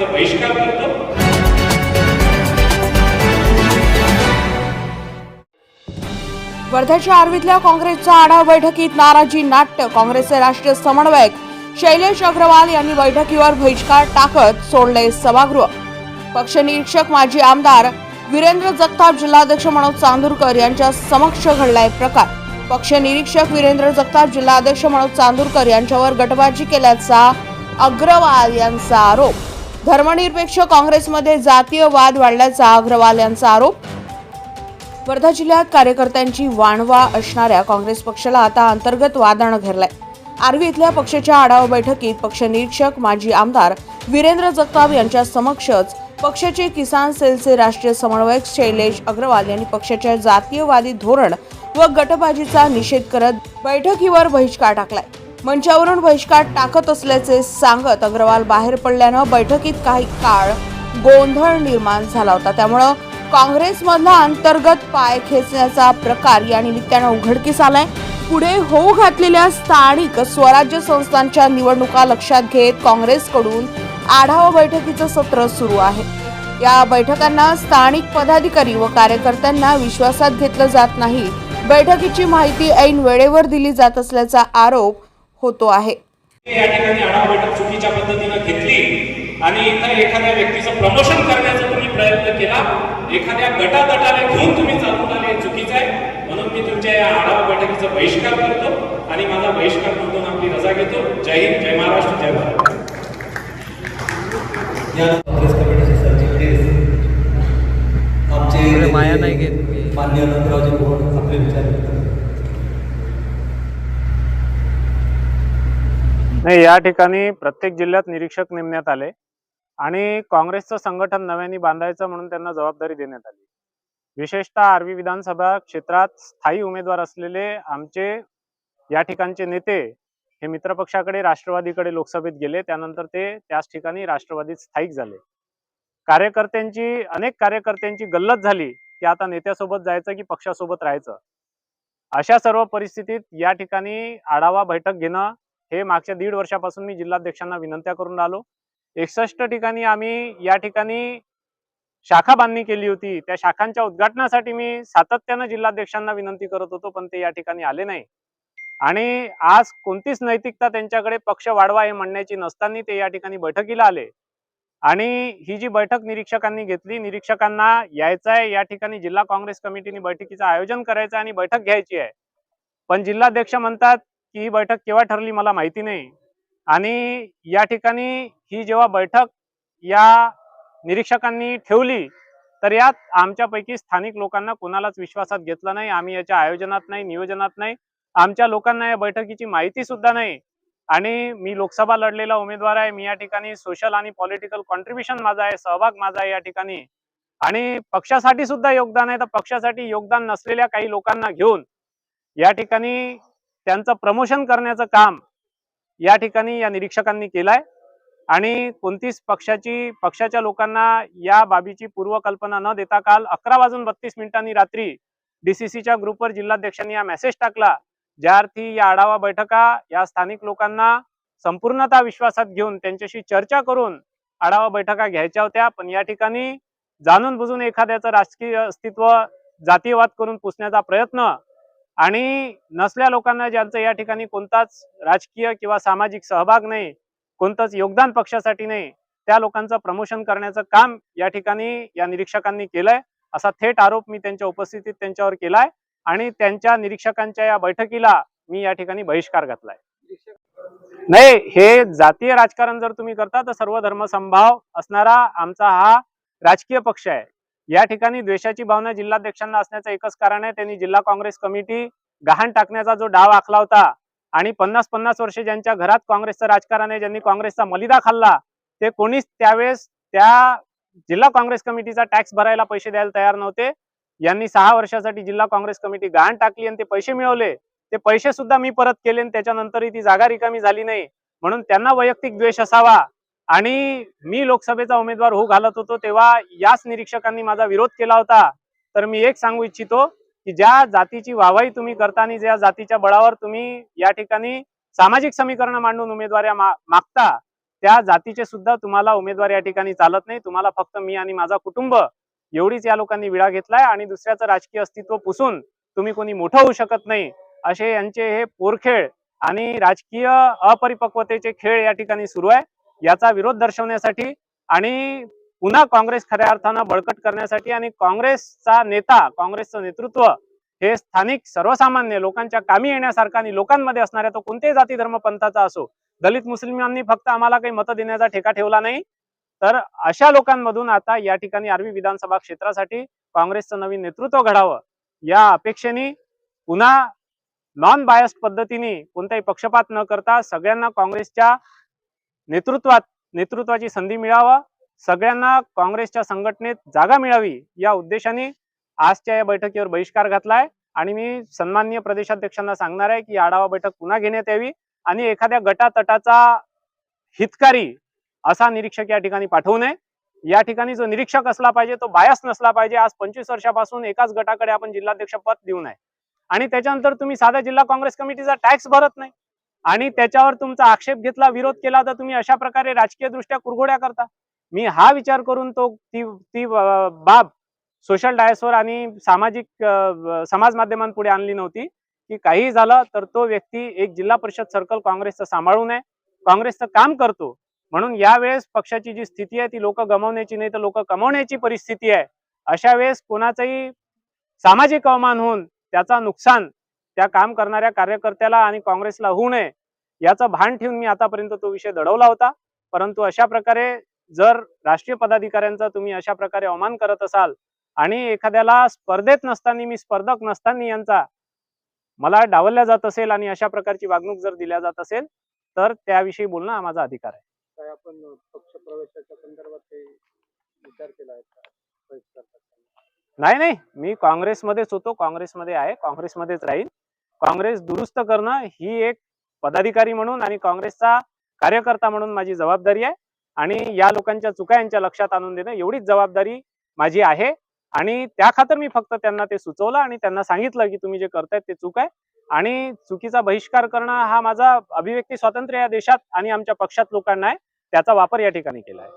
बैठकीचा बहिष्कार करतो. वर्ध्याच्या आर्वीतल्या काँग्रेसच्या आढावा बैठकीत नाराजी नाट्य काँग्रेसचे राष्ट्रीय समन्वयक शैलेश अग्रवाल यांनी बैठकीवर बहिष्कार टाकत सोडले सभागृह. पक्ष निरीक्षक माजी आमदार वीरेंद्र जगताप जिल्हाध्यक्ष मनोज चांदूरकर यांच्या समक्ष घडलाय प्रकार. पक्ष निरीक्षक वीरेंद्र जगताप जिल्हाध्यक्ष मनोज चांदूरकर यांच्यावर गटबाजी केल्याचा अग्रवाल यांचा आरोप. धर्मनिरपेक्ष काँग्रेसमध्ये जातीय वाद वाढल्याचा अग्रवाल यांचा आरोप. वर्धा जिल्ह्यात कार्यकर्त्यांची वाणवा असणाऱ्या काँग्रेस पक्षाला आता अंतर्गत वादानं घेरलाय. आर्वी इथल्या पक्षाच्या आढावा बैठकीत पक्ष निरीक्षक माजी आमदार वीरेंद्र जगताप यांच्या समक्षच पक्षाचे किसान सेलचे राष्ट्रीय समन्वयक शैलेश अग्रवाल यांनी पक्षाच्या जातीयवादी धोरण व गटबाजीचा निषेध करत बैठकीवर बहिष्कार टाकलाय. मंचावरून बहिष्कार टाकत असल्याचे सांगत अग्रवाल बाहेर पडल्यानं बैठकीत काही काळ गोंधळ निर्माण झाला होता. त्यामुळं काँग्रेसमधला अंतर्गत पाय खेचण्याचा प्रकार या निमित्तानं उघडकीस आलाय. पुढे होऊ घातलेल्या स्थानिक स्वराज्य संस्थांच्या निवडणुका लक्षात घेत काँग्रेसकडून आढावा बैठकीचं सत्र सुरू आहे. या बैठकांना स्थानिक पदाधिकारी व कार्यकर्त्यांना विश्वासात घेतलं जात नाही. बैठकीची माहिती ऐन वेळेवर दिली जात असल्याचा आरोप होतो आहे. या ठिकाणी आढावा बैठक चुकीच्या पद्धतीनं घेतली आणि इथं एखाद्या व्यक्तीचं प्रमोशन करण्याचा तुम्ही प्रयत्न केला. एखाद्या गटातटाला घेऊन तुम्ही चालून आले चुकीचं आहे. म्हणून मी तुमच्या या आढावा बैठकीचा बहिष्कार करतो आणि माझा बहिष्कार नोंदवून आपली रजा घेतो. जय हिंद जय महाराष्ट्र जय भारत. या काँग्रेस कमिटीचे सरचिटणीस आमचे माया नाही घेत. मान्य अनंतरावजी भोड आपले विचार व्यक्त करतात. नाही या ठिकाणी प्रत्येक जिल्ह्यात निरीक्षक नेमण्यात आले आणि काँग्रेसचं संघटन नव्याने बांधायचं म्हणून त्यांना जबाबदारी देण्यात आली. विशेषतः आरवी विधानसभा क्षेत्रात स्थायी उमेदवार असलेले आमचे या ठिकाणचे नेते हे मित्रपक्षाकडे राष्ट्रवादीकडे लोकसभेत गेले. त्यानंतर ते त्याच ठिकाणी राष्ट्रवादीत स्थायिक झाले. कार्यकर्त्यांची अनेक कार्यकर्त्यांची गल्लत झाली की आता नेत्यासोबत जायचं की पक्षासोबत राहायचं? अशा सर्व परिस्थितीत या ठिकाणी आढावा बैठक घेणं हे मागच्या दीड वर्षापासून मी जिल्हाध्यक्षांना विनंत्या करून राहिलो. एकसष्ट ठिकाणी आम्ही या ठिकाणी शाखा बांधणी केली होती. त्या शाखांच्या उद्घाटनासाठी मी सातत्यानं जिल्हाध्यक्षांना विनंती करत होतो पण ते या ठिकाणी आले नाही. आणि आज कोणतीच नैतिकता त्यांच्याकडे पक्ष वाढवा हे म्हणण्याची नसताना ते या ठिकाणी बैठकीला आले. आणि ही जी बैठक निरीक्षकांनी घेतली निरीक्षकांना यायचं आहे या ठिकाणी जिल्हा काँग्रेस कमिटीने बैठकीचं आयोजन करायचं आणि बैठक घ्यायची आहे. पण जिल्हाध्यक्ष म्हणतात की ही बैठक केव्हा ठरली मला माहिती नाही. आणि या ठिकाणी ही जेव्हा बैठक या निरीक्षकांनी ठेवली तर यात आमच्यापैकी स्थानिक लोकांना कोणालाच विश्वासात घेतलं नाही. आम्ही याच्या आयोजनात नाही नियोजनात नाही. आमच्या लोकांना या बैठकीची माहिती सुद्धा नाही. आणि मी लोकसभा लढलेला उमेदवार आहे. मी या ठिकाणी सोशल आणि पॉलिटिकल कॉन्ट्रीब्युशन माझा आहे सहभाग माझा आहे या ठिकाणी. आणि पक्षासाठी सुद्धा योगदान आहे. तर पक्षासाठी योगदान नसलेल्या काही लोकांना घेऊन या ठिकाणी त्यांचं प्रमोशन करण्याचं काम या ठिकाणी या निरीक्षकांनी केलंय. आणि कोणतीच पक्षाची पक्षाच्या लोकांना या बाबीची पूर्वकल्पना न देता काल अकरा वाजून बत्तीस मिनिटांनी रात्री डीसीसीच्या ग्रुपवर जिल्हाध्यक्षांनी हा मेसेज टाकला ज्या अर्थी या आढावा बैठका या स्थानिक लोकांना संपूर्णता विश्वासात घेऊन त्यांच्याशी चर्चा करून आढावा बैठका घ्यायच्या होत्या. पण या ठिकाणी जाणून बुजून एखाद्याचं राजकीय अस्तित्व जातीयवाद करून पुसण्याचा प्रयत्न आणि नसल्या लोकांना ज्यांचं या ठिकाणी कोणताच राजकीय किंवा सामाजिक सहभाग नाही कोणतंच योगदान पक्षासाठी नाही त्या लोकांचं प्रमोशन करण्याचं काम या ठिकाणी या निरीक्षकांनी केलंय. असा थेट आरोप मी त्यांच्या उपस्थितीत त्यांच्यावर केलाय आणि त्यांच्या निरीक्षकांच्या या बैठकीला मी या ठिकाणी बहिष्कार घातलाय. नाही हे जातीय राजकारण जर तुम्ही करता तर सर्व धर्मसंभाव असणारा आमचा हा राजकीय पक्ष आहे. या ठिकाणी द्वेषाची भावना जिल्हाध्यक्षांना असण्याचं एकच कारण आहे. त्यांनी जिल्हा काँग्रेस कमिटी गहाण टाकण्याचा जो डाव आखला होता आणि पन्नास पन्नास वर्षे ज्यांच्या घरात काँग्रेसचं राजकारण आहे ज्यांनी काँग्रेसचा मलिदा खाल्ला ते कोणीच त्यावेळेस त्या जिल्हा काँग्रेस कमिटीचा टॅक्स भरायला पैसे द्यायला तयार नव्हते. यांनी सहा वर्षासाठी जिल्हा काँग्रेस कमिटी गहाण टाकली आणि ते पैसे मिळवले. ते पैसे सुद्धा मी परत केले आणि त्याच्यानंतरही ती जागा रिकामी झाली नाही. म्हणून त्यांना वैयक्तिक द्वेष असावा. आणि मी लोकसभेचा उमेदवार होऊ घालत होतो तेव्हा याच निरीक्षकांनी माझा विरोध केला होता. तर मी एक सांगू इच्छितो की ज्या जातीची वाहवाही तुम्ही करता आणि ज्या जातीच्या बळावर तुम्ही या ठिकाणी सामाजिक समीकरण मांडून उमेदवाऱ्या मा- मागता त्या जातीचे सुद्धा तुम्हाला उमेदवार या ठिकाणी चालत नाही. तुम्हाला फक्त मी आणि माझा कुटुंब एवढीच या लोकांनी विळा घेतलाय आणि दुसऱ्याचं राजकीय अस्तित्व पुसून तुम्ही कोणी मोठं होऊ शकत नाही. असे यांचे हे पोरखेळ आणि राजकीय अपरिपक्वतेचे खेळ या ठिकाणी सुरू आहे. याचा विरोध दर्शवण्यासाठी आणि पुन्हा काँग्रेस खऱ्या अर्थानं बळकट करण्यासाठी आणि काँग्रेसचा नेता काँग्रेसचं नेतृत्व हे स्थानिक सर्वसामान्य लोकांच्या कामी येण्यासारखा आणि लोकांमध्ये असणाऱ्या तो कोणत्याही जाती धर्म पंथाचा असो दलित मुस्लिमांनी फक्त आम्हाला काही मतं देण्याचा ठेका ठेवला नाही. तर अशा लोकांमधून आता या ठिकाणी आर्वी विधानसभा क्षेत्रासाठी काँग्रेसचं नवीन नेतृत्व घडावं या अपेक्षेने पुन्हा नॉन बायस पद्धतीने कोणताही पक्षपात न करता सगळ्यांना काँग्रेसच्या नेतृत्वात नेतृत्वाची संधी मिळावा सगळ्यांना काँग्रेसच्या संघटनेत जागा मिळावी या उद्देशाने आजच्या या बैठकीवर बहिष्कार घातलाय. आणि मी सन्माननीय प्रदेशाध्यक्षांना सांगणार आहे की आढावा बैठक पुन्हा घेण्यात यावी आणि एखाद्या गटातटाचा हितकारी असा निरीक्षक या ठिकाणी पाठवू नये. या ठिकाणी जो निरीक्षक असला पाहिजे तो बायस नसला पाहिजे. आज पंचवीस वर्षापासून एकाच गटाकडे आपण जिल्हाध्यक्ष पद देऊ नये. आणि त्याच्यानंतर तुम्ही साधा जिल्हा काँग्रेस कमिटीचा टॅक्स भरत नाही. आणि त्याच्यावर तुमचा आक्षेप घेतला विरोध केला तर तुम्ही अशा प्रकारे राजकीय दृष्ट्या कुरघोड्या करता. मी हा विचार करून तो ती ती बाब सोशल डायसवर आणि सामाजिक समाज माध्यमांपुढे आणली नव्हती. की काही झालं तर तो व्यक्ती एक जिल्हा परिषद सर्कल काँग्रेसचं सांभाळू नये. काँग्रेसचं काम करतो. म्हणून यावेळेस पक्षाची जी स्थिती आहे ती लोक गमावण्याची नाही तर लोक कमावण्याची परिस्थिती आहे. अशा वेळेस कोणाचंही सामाजिक अवमान होऊन त्याचा नुकसान त्या काम करणाऱ्या कार्यकर्त्याला आणि काँग्रेसला होऊ नये याचं भान ठेवून मी आतापर्यंत तो विषय दडवला होता. परंतु अशा प्रकारे जर राष्ट्रीय पदाधिकाऱ्यांचा तुम्ही अशा प्रकारे अवमान करत असाल आणि एखाद्याला स्पर्धेत नसताना मी स्पर्धक नसताना यांचा मला डावलल्या जात असेल आणि अशा प्रकारची वागणूक जर दिल्या जात असेल तर त्याविषयी बोलणं हा माझा अधिकार आहे. आपण पक्ष प्रवेशाच्या संदर्भात विचार केला? नाही नाही. मी काँग्रेसमध्येच होतो. काँग्रेसमध्ये आहे. काँग्रेसमध्येच राहील काँग्रेस दुरुस्त करणं ही एक पदाधिकारी म्हणून आणि काँग्रेसचा कार्यकर्ता म्हणून माझी जबाबदारी आहे. आणि या लोकांच्या चुका यांच्या लक्षात आणून देणं एवढीच जबाबदारी माझी आहे. आणि त्या खातर मी फक्त त्यांना ते सुचवलं आणि त्यांना सांगितलं की तुम्ही जे करतायत ते चूक आहे. आणि चुकीचा बहिष्कार करणं हा माझा अभिव्यक्ती स्वातंत्र्य या देशात आणि आमच्या पक्षात लोकांना आहे. त्याचा वापर या ठिकाणी केला आहे.